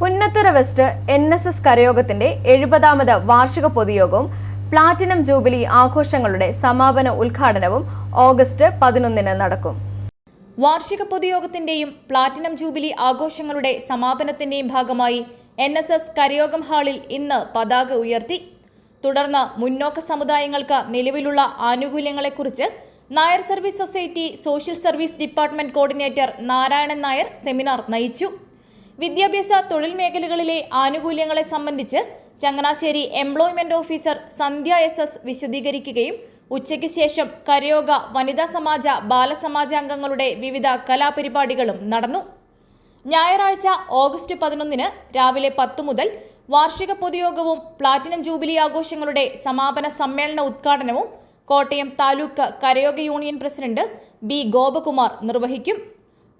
Punnathura west N S S കരയോഗത്തിന്റെ എഴുപതാമത് വാർഷിക പൊതുയോഗവും platinum jubilee ആഘോഷങ്ങളുടെ സമാപന ഉദ്ഘാടനവും ഓഗസ്റ്റ് പതിനൊന്നിന് നടക്കും. വാർഷിക പൊതുയോഗത്തിന്റെയും പ്ലാറ്റിനം ജൂബിലി ആഘോഷങ്ങളുടെ സമാപനത്തിന്റെയും ഭാഗമായി എൻ എസ് എസ് കരയോഗം ഹാളിൽ ഇന്ന് പതാക ഉയർത്തി. തുടർന്ന് മുന്നോക്ക സമുദായങ്ങൾക്ക് നിലവിലുള്ള ആനുകൂല്യങ്ങളെക്കുറിച്ച് Nair service society social service department coordinator Narayanan Nair seminar നയിച്ചു. വിദ്യാഭ്യാസ തൊഴിൽ മേഖലകളിലെ ആനുകൂല്യങ്ങളെ സംബന്ധിച്ച് Changanassery employment officer Sandhya S S വിശദീകരിക്കുകയും ഉച്ചയ്ക്ക് ശേഷം കരയോഗ വനിതാ സമാജ ബാലസമാജ അംഗങ്ങളുടെ വിവിധ കലാപരിപാടികളും നടന്നു. ഞായറാഴ്ച ഓഗസ്റ്റ് പതിനൊന്നിന് രാവിലെ പത്തു മുതൽ വാർഷിക പൊതുയോഗവും പ്ലാറ്റിനം ജൂബിലി ആഘോഷങ്ങളുടെ സമാപന സമ്മേളന ഉദ്ഘാടനവും കോട്ടയം താലൂക്ക് കരയോഗ യൂണിയൻ പ്രസിഡന്റ് ബി ഗോപകുമാർ നിർവഹിക്കും.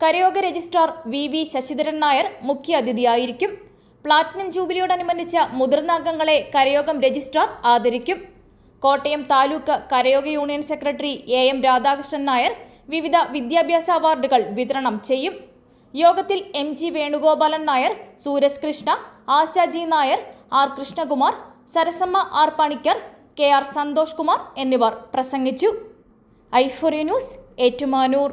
കരയോഗ registrar V V Sasidharan Nair മുഖ്യ അതിഥിയായിരിക്കും പ്ലാറ്റിനം ജൂബിലിയോടനുബന്ധിച്ച മുതിർന്ന അംഗങ്ങളെ കരയോഗം രജിസ്ട്രാർ ആദരിക്കും. Kottayam taluk കരയോഗ union secretary A M Radhakrishnan Nair വിവിധ വിദ്യാഭ്യാസ അവാർഡുകൾ വിതരണം ചെയ്യും. യോഗത്തിൽ M G Venugopalan Nair Sooraj Krishna Asha G Nair R Krishnakumar Sarasamma R Panicker K R Santhosh Kumar എന്നിവർ പ്രസംഗിച്ചു. ഐഫോറി ന്യൂസ് ഏറ്റുമാനൂർ.